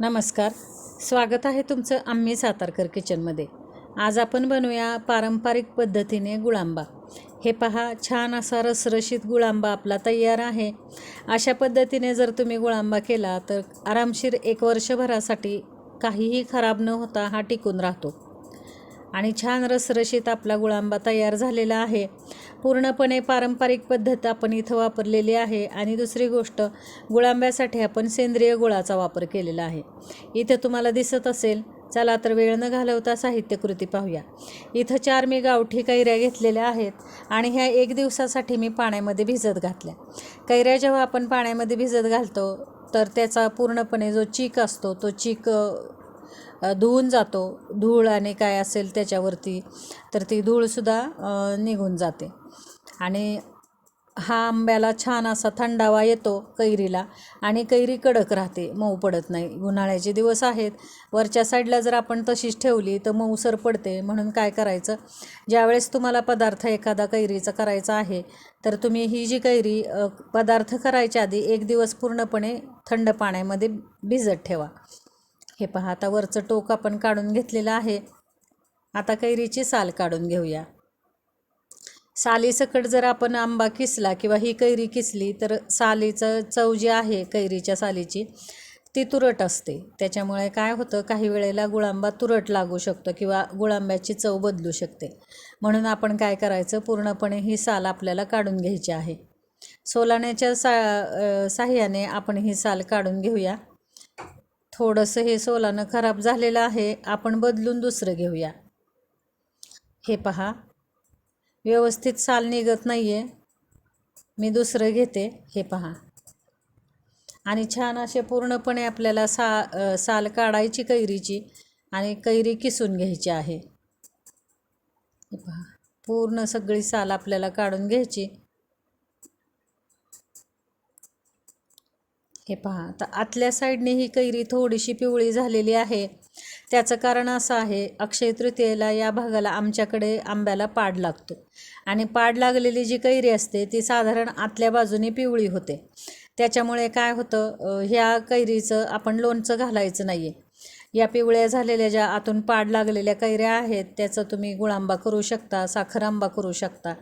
नमस्कार. स्वागत आहे तुमचं आम्ही सातारकर किचनमध्ये. आज आपण बनवूया पारंपरिक पद्धतीने गुळांबा. हे पहा छान असा रसरशीत गुळांबा आपला तयार आहे. अशा पद्धतीने जर तुम्ही गुळांबा केला तर आरामशीर एक वर्षभरासाठी काहीही खराब न होता हा टिकून राहतो. आणि छान रसरशीत आपला गुळांबा तयार झालेला आहे. पूर्णपणे पारंपरिक पद्धत आपण इथं वापरलेली आहे. आणि दुसरी गोष्ट गुळांब्यासाठी आपण सेंद्रिय गुळाचा वापर केलेला आहे. इथं तुम्हाला दिसत असेल चला तर वेळ न घालवता साहित्यकृती पाहूया. इथं चार मी गावठी कैऱ्या घेतलेल्या आहेत आणि ह्या एक दिवसासाठी मी पाण्यामध्ये भिजत घातल्या. कैऱ्या जेव्हा आपण पाण्यामध्ये भिजत घालतो तर त्याचा पूर्णपणे जो चीक असतो तो चीक धुवून जातो. धूळ आणि काय असेल त्याच्यावरती तर ती धूळसुद्धा निघून जाते. आणि हा आंब्याला छान असा थंडावा येतो कैरीला आणि कैरी कडक राहते मऊ पडत नाही. उन्हाळ्याचे दिवस आहेत. वरच्या साईडला जर आपण तशीच ठेवली तर मऊसर पडते. म्हणून काय करायचं? ज्यावेळेस तुम्हाला पदार्थ एखादा कैरीचा करायचा आहे तर तुम्ही ही जी कैरी पदार्थ करायच्या आधी एक दिवस पूर्णपणे थंड पाण्यामध्ये भिजत ठेवा. हे पहा आता वरचं टोक आपण काढून घेतलेलं आहे. आता कैरीची साल काढून घेऊया. सालीसकट जर आपण आंबा किसला किंवा ही कैरी किसली तर सालीचं चव जी आहे कैरीच्या सालीची ती तुरट असते. त्याच्यामुळे काय होतं काही वेळेला गुळांबा तुरट लागू शकतो किंवा गुळांब्याची चव बदलू शकते. म्हणून आपण काय करायचं पूर्णपणे ही साल आपल्याला काढून घ्यायची आहे. सोलाण्याच्या सा साह्याने आपण ही साल काढून घेऊया. थोडंसं हे सोलानं खराब झालेलं आहे आपण बदलून दुसरं घेऊया. हे पहा. व्यवस्थित साल निघत नाही आहे मी दुसरं घेते. हे पहा. आणि छान असे पूर्णपणे आपल्याला सा साल काढायची कैरीची आणि कैरी किसून घ्यायची आहे. हे पहा. पूर्ण सगळी साल आपल्याला काढून घ्यायची. हे पहा आता आतल्या साईडने ही कैरी थोडीशी पिवळी झालेली आहे. त्याचं कारण असं आहे अक्षय तृतीयेला या भागाला आमच्याकडे आंब्याला पाड लागतो. आणि पाड लागलेली जी कैरी असते ती साधारण आतल्या बाजूने पिवळी होते. त्याच्यामुळे काय होतं ह्या कैरीचं आपण लोणचं घालायचं नाही आहे या पिवळ्या झालेल्या ज्या आतून पाड लागलेल्या कैऱ्या आहेत त्याचं तुम्ही गुळांबा करू शकता साखर आंबा करू शकता.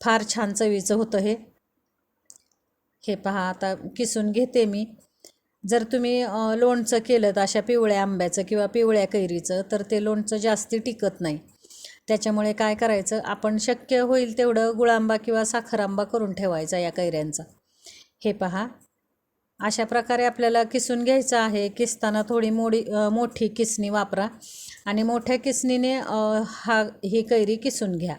फार छान चवीचं होतं हे. हे पहा आता किसून घेते मी. जर तुम्ही लोणचं केलं तर अशा पिवळ्या आंब्याचं किंवा पिवळ्या कैरीचं तर ते लोणचं जास्ती टिकत नाही. त्याच्यामुळे काय करायचं आपण शक्य होईल तेवढं गुळांबा किंवा साखर आंबा करून ठेवायचा या कैऱ्यांचा. हे पहा अशा प्रकारे आपल्याला किसून घ्यायचं आहे. किसताना थोडी मोडी मोठी किसणी वापरा आणि मोठ्या किसणीने हा ही कैरी किसून घ्या.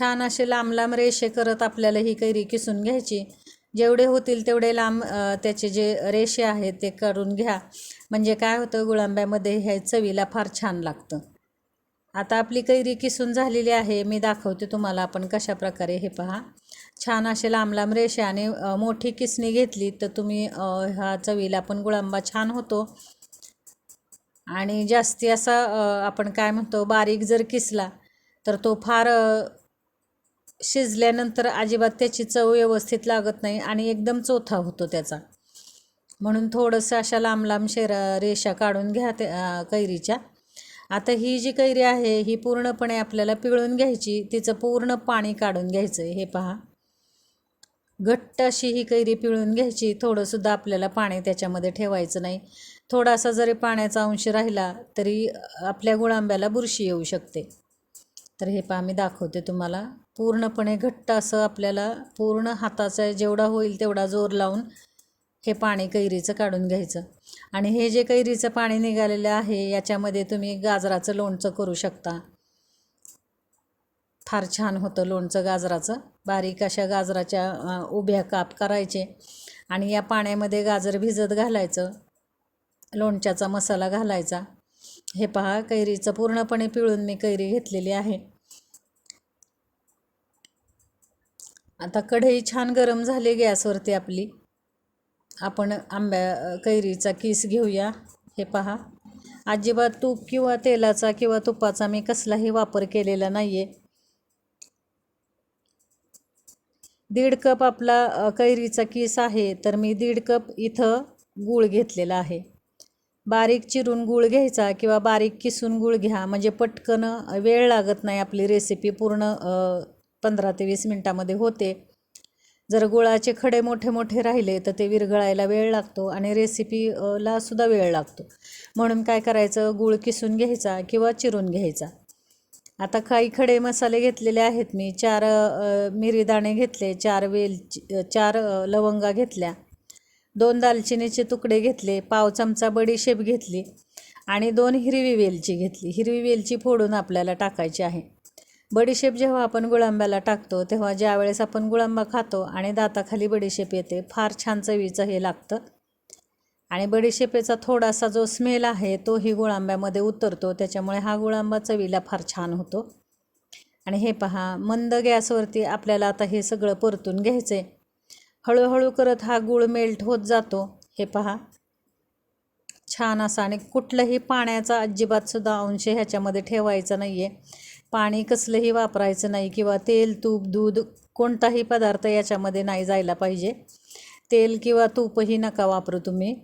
छान असे लांब लांब रेषे करत आपल्याला ही कैरी किसून घ्यायची. जेवढे होतील तेवढे लांब त्याचे जे रेषे आहेत ते करून घ्या. म्हणजे काय होतं गुळांब्यामध्ये हे चवीला फार छान लागतं. आता आपली कैरी किसून झालेली आहे. मी दाखवते तुम्हाला आपण कशा प्रकारे हे पहा. छान असे लांब लांब रेषे आणि मोठी किसणी घेतली तर तुम्ही ह्या चवीला पण गुळांबा छान होतो. आणि जास्ती असा आपण काय म्हणतो बारीक जर किसला तर तो फार शिजल्यानंतर अजिबात त्याची चव व्यवस्थित लागत नाही आणि एकदम चोथा होतो त्याचा. म्हणून थोडंसं अशा लांब लांब शेरा रेषा काढून घ्या ते कैरीच्या. आता ही जी कैरी आहे ही पूर्णपणे आपल्याला पिळून घ्यायची तिचं पूर्ण पाणी काढून घ्यायचं हे पहा. घट्ट अशी ही कैरी पिळून घ्यायची थोडंसुद्धा आपल्याला पाणी त्याच्यामध्ये ठेवायचं नाही. थोडासा जरी पाण्याचा अंश राहिला तरी आपल्या गुळांब्याला बुरशी येऊ शकते. तर हे पहा मी दाखवते तुम्हाला. पूर्णपणे घट्ट असं आपल्याला पूर्ण हाताचा जेवढा होईल तेवढा जोर लावून हे पाणी कैरीचं काढून घ्यायचं. आणि हे जे कैरीचं पाणी निघालेलं आहे याच्यामध्ये तुम्ही गाजराचं लोणचं करू शकता. फार छान होतं लोणचं गाजराचं. बारीक अशा गाजराच्या उभ्या काप करायचे आणि या पाण्यामध्ये गाजर भिजत घालायचं. लोणच्याचा मसाला घालायचा. हे पहा कैरीचं पूर्णपणे पिळून मी कैरी घेतलेली आहे. आता कढई छान गरम झाली गॅसवरती आपली. आपण आंब्या कैरीचा किस घेऊया. हे पहा. अजिबात तूप किंवा तेलाचा किंवा तुपाचा मी कसलाही वापर केलेला नाही आहे दीड कप आपला कैरीचा किस आहे तर मी दीड कप इथं गूळ घेतलेला आहे. बारीक चिरून गूळ घ्यायचा किंवा बारीक किसून गूळ घ्या. म्हणजे पटकन वेळ लागत नाही आपली रेसिपी पूर्ण पंधरा ते वीस मिनटामध्ये होते. जर गुळाचे खडे मोठे मोठे राहिले तर ते विरघळायला वेळ लागतो आणि रेसिपीला सुद्धा वेळ लागतो. म्हणून काय करायचं? गूळ किसून घ्यायचा किंवा चिरून घ्यायचा. आता काही खडे मसाले घेतलेले आहेत मी. चार मिरी दाणे घेतले चार वेल चार लवंगा घेतल्या. दोन दालचिनीचे तुकडे घेतले पाव चमचा बडीशेप घेतली आणि दोन हिरवी वेलची घेतली. हिरवी वेलची फोडून आपल्याला टाकायची आहे. बडीशेप जेव्हा आपण गुळांब्याला टाकतो तेव्हा ज्या वेळेस आपण गुळांबा खातो आणि दाताखाली बडीशेप येते फार छान चवीचं हे लागतं. आणि बडीशेपेचा थोडासा जो स्मेल आहे तोही गुळांब्यामध्ये उतरतो. त्याच्यामुळे हा गुळांबा चवीला फार छान होतो. आणि हे पहा मंद गॅसवरती आपल्याला आता हे सगळं परतून घ्यायचं आहे हळूहळू करत हा गूळ मेल्ट होत जातो. हे पहा. छान असा आणि कुठलंही पाण्याचा अजिबातसुद्धा अंश ह्याच्यामध्ये ठेवायचा नाही आहे पाणी कसलंही वापरायचं नाही किंवा तेल तूप दूध कोणताही पदार्थ याच्यामध्ये नाही जायला पाहिजे. तेल किंवा तूपही नका वापरू तुम्ही.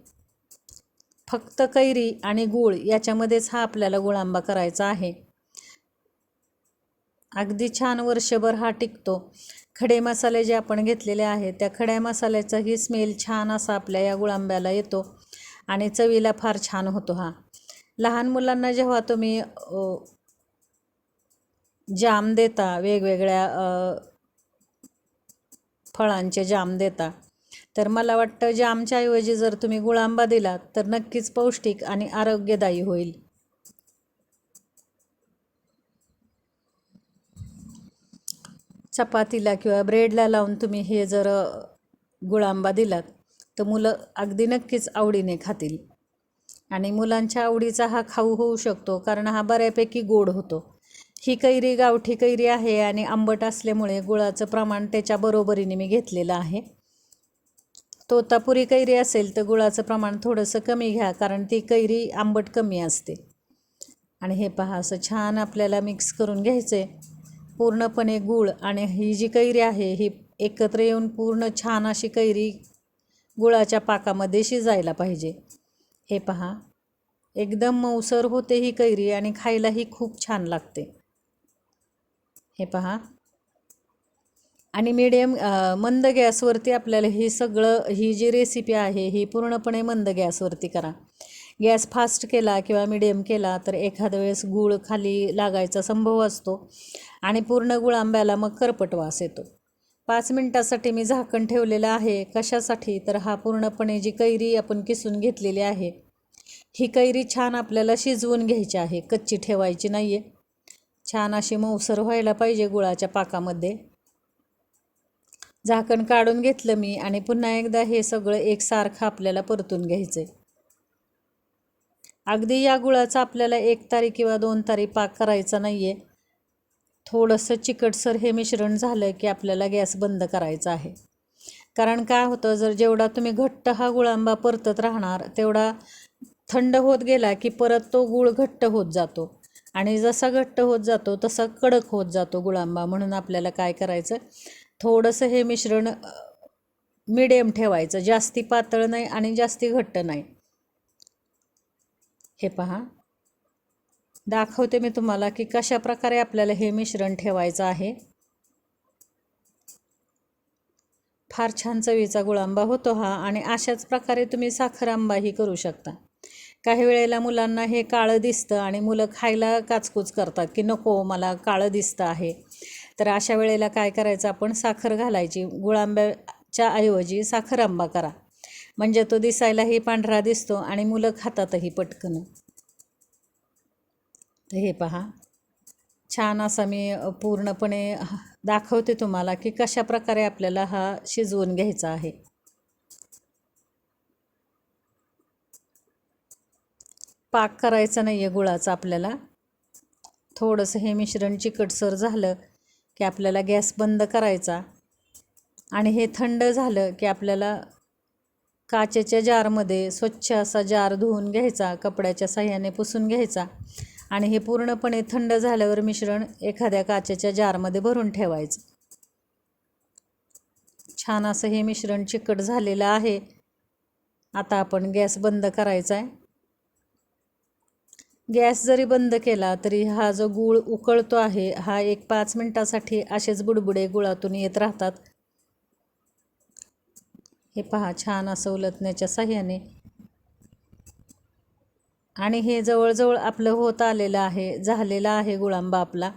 फक्त कैरी आणि गूळ याच्यामध्येच हा आपल्याला गुळांबा करायचा आहे. अगदी छान वर्षभर हा टिकतो. खडे मसाले जे आपण घेतलेले आहेत त्या खड्या मसाल्याचाही स्मेल छान असा आपल्या या गुळांब्याला येतो. आणि चवीला फार छान होतो हा. लहान मुलांना जेव्हा तुम्ही जाम देता वेगवेगळ्या फळांचे जाम देता तर मला वाटतं जामच्या ऐवजी जर तुम्ही गुळांबा दिलात तर नक्कीच पौष्टिक आणि आरोग्यदायी होईल. चपातीला किंवा ब्रेडला लावून तुम्ही हे जर गुळांबा दिलात तर मुलं अगदी नक्कीच आवडीने खातील. आणि मुलांच्या आवडीचा हा खाऊ होऊ शकतो कारण हा बऱ्यापैकी गोड होतो. ही कैरी गावठी कैरी आहे आणि आंबट असल्यामुळे गुळाचं प्रमाण त्याच्या बरोबरीने मी घेतलेलं आहे. तोतापुरी कैरी असेल तर गुळाचं प्रमाण थोडंसं कमी घ्या कारण ती कैरी आंबट कमी असते. आणि हे पहा असं छान आपल्याला मिक्स करून घ्यायचं आहे पूर्णपणे गूळ आणि ही जी कैरी आहे ही एकत्र येऊन पूर्ण छान अशी कैरी गुळाच्या पाकामध्ये शिजायला पाहिजे. हे पहा. एकदम मऊसर होते ही कैरी आणि खायलाही खूप छान लागते. हे पहा. आणि मीडियम मंद गॅसवरती आपल्याला ही सगळं ही जी रेसिपी आहे ही पूर्णपणे मंद गॅसवरती करा. गॅस फास्ट केला किंवा मिडियम केला तर एखाद्या वेळेस गूळ खाली लागायचा संभव असतो आणि पूर्ण गुळ आंब्याला मग करपट वास येतो. पाच मिनटासाठी मी झाकण ठेवलेलं आहे. कशासाठी? तर हा पूर्णपणे जी कैरी आपण किसून घेतलेली आहे ही कैरी छान आपल्याला शिजवून घ्यायची आहे. कच्ची ठेवायची नाही आहे छान अशी मऊसर व्हायला पाहिजे गुळाच्या पाकामध्ये. झाकण काढून घेतलं मी आणि पुन्हा एकदा हे सगळं एकसारखं आपल्याला परतून घ्यायचं आहे अगदी या गुळाचा आपल्याला एक तारी किंवा दोन तारी पाक करायचा नाही आहे थोडंसं चिकटसर हे मिश्रण झालं की आपल्याला गॅस बंद करायचा आहे. कारण काय होतं जर जेवढा तुम्ही घट्ट हा गुळांबा परतत राहणार तेवढा थंड होत गेला की परत तो गुळ घट्ट होत जातो. आणि जसा घट्ट होत जातो तसा कडक होत जातो गुळांबा. म्हणून आपल्याला काय करायचं थोडंसं हे मिश्रण मिडियम ठेवायचं. जास्ती पातळ नाही आणि जास्ती घट्ट नाही. हे पहा. दाखवते मी तुम्हाला की कशा प्रकारे आपल्याला हे मिश्रण ठेवायचं आहे. फार छान चवीचा गुळांबा होतो हा आणि अशाच प्रकारे तुम्ही साखर आंबाही करू शकता. काही वेळेला मुलांना हे काळं दिसतं आणि मुलं खायला काचकूच करतात की नको मला काळं दिसतं आहे. तर अशा वेळेला काय करायचं आपण? साखर घालायची. गुळांब्याच्या ऐवजी साखर आंबा करा. म्हणजे तो दिसायलाही पांढरा दिसतो आणि मुलं खातातही पटकन. तर हे पहा. छान असा मी पूर्णपणे दाखवते तुम्हाला की कशा प्रकारे आपल्याला हा शिजवून घ्यायचा आहे. पाक करायचा नाही आहे गुळाचा आपल्याला. थोडंसं हे मिश्रण चिकटसर झालं की आपल्याला गॅस बंद करायचा आणि हे थंड झालं की आपल्याला काचेच्या जारमध्ये स्वच्छ असा जार धुवून घ्यायचा कपड्याच्या साह्याने पुसून घ्यायचा. आणि हे पूर्णपणे थंड झाल्यावर मिश्रण एखाद्या काचेच्या जारमध्ये भरून ठेवायचं. छान असं हे मिश्रण चिकट झालेलं आहे. आता आपण गॅस बंद करायचा आहे गॅस जरी बंद केला तरी हा जो गूळ उकळतो आहे हा एक पाच मिनटासाठी असेच बुडबुडे गुळातून येत राहतात. हे पहा छान असं उलटण्याच्या साह्याने आणि हे जवळजवळ आपलं होत आलेलं आहे झालेला आहे गुळांबा आपला.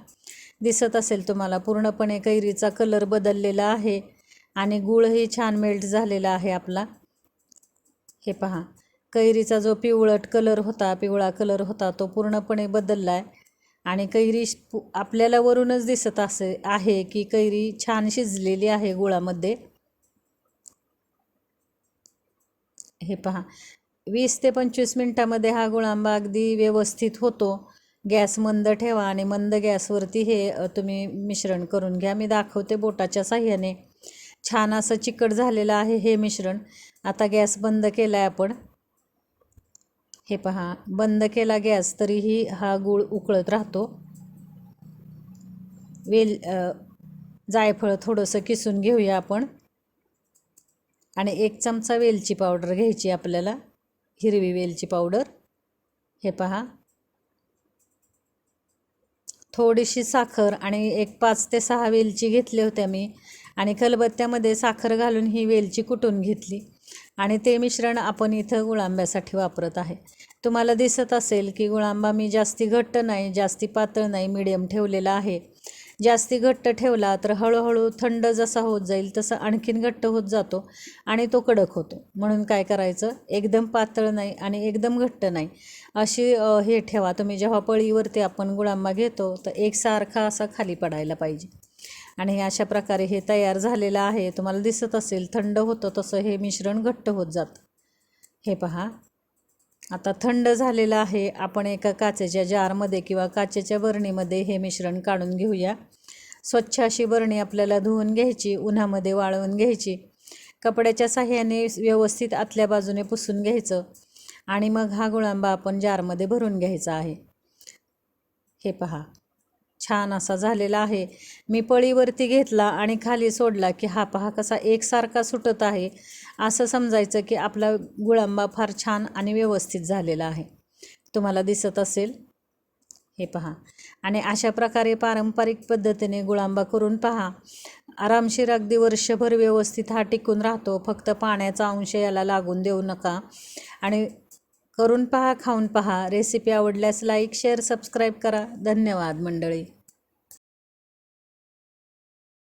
दिसत असेल तुम्हाला पूर्णपणे कैरीचा कलर बदललेला आहे आणि गुळही छान मेल्ट झालेला आहे आपला. हे पहा कैरीचा जो पिवळट कलर होता पिवळा कलर होता तो पूर्णपणे बदलला आहे आणि कैरी पु- आपल्याला वरूनच दिसत असे आहे की कैरी छान शिजलेली आहे गुळामध्ये. हे पहा वीस ते पंचवीस मिनटामध्ये हा गुळांबा अगदी व्यवस्थित होतो. गॅस मंद ठेवा आणि मंद गॅसवरती हे तुम्ही मिश्रण करून घ्या. मी दाखवते बोटाच्या साह्याने. छान असं चिकट झालेलं आहे हे मिश्रण. आता गॅस बंद केला आहे आपण. हे पहा बंद केला गॅस तरीही हा गूळ उकळत राहतो. वेल जायफळ थोडंसं किसून घेऊया आपण. आणि एक चमचा वेलची पावडर घ्यायची आपल्याला. हिरवी वेलची पावडर. हे पहा. थोडीशी साखर आणि एक पाच ते सहा वेलची घेतल्या होत्या मी आणि खलबत्त्यामध्ये साखर घालून ही वेलची कुटून घेतली. आणि ते मिश्रण आपण इथं गुळांब्यासाठी वापरत आहे. तुम्हाला दिसत असेल की गुळांबा मी जास्ती घट्ट नाही जास्ती पातळ नाही मिडियम ठेवलेला आहे. जास्ती घट्ट ठेवला तर हळूहळू थंड जसा होत जाईल तसा आणखीन घट्ट होत जातो आणि तो कडक होतो. म्हणून काय करायचं? एकदम पातळ नाही आणि एकदम घट्ट नाही. अशी हे ठेवा. तुम्ही जेव्हा पळीवरती आपण गुळांबा घेतो तर एकसारखा असा खाली पडायला पाहिजे. आणि हे अशा प्रकारे हे तयार झालेलं आहे. तुम्हाला दिसत असेल थंड होतं तसं हे मिश्रण घट्ट होत जातं. हे पहा. आता थंड झालेलं आहे. आपण एका काचेच्या जारमध्ये किंवा काचेच्या बरणीमध्ये हे मिश्रण काढून घेऊया. स्वच्छ अशी बरणी आपल्याला धुवून घ्यायची उन्हामध्ये वाळवून घ्यायची. कपड्याच्या साह्याने व्यवस्थित आतल्या बाजूने पुसून घ्यायचं आणि मग हा गुळांबा आपण जारमध्ये भरून घ्यायचा आहे. हे पहा. छान असा झालेला आहे. मी पळीवरती घेतला आणि खाली सोडला की हा पहा कसा एकसारखा सुटत आहे. असं समजायचं की आपला गुळांबा फार छान आणि व्यवस्थित झालेला आहे. तुम्हाला दिसत असेल? हे पहा. आणि अशा प्रकारे पारंपरिक पद्धतीने गुळांबा करून पहा. आरामशीर अगदी वर्षभर व्यवस्थित हा टिकून राहतो. फक्त पाण्याचा अंश याला लागून देऊ नका. आणि करून पहा खाऊन पहा. रेसिपी आवडल्यास लाईक शेअर सबस्क्राईब करा. धन्यवाद मंडळी.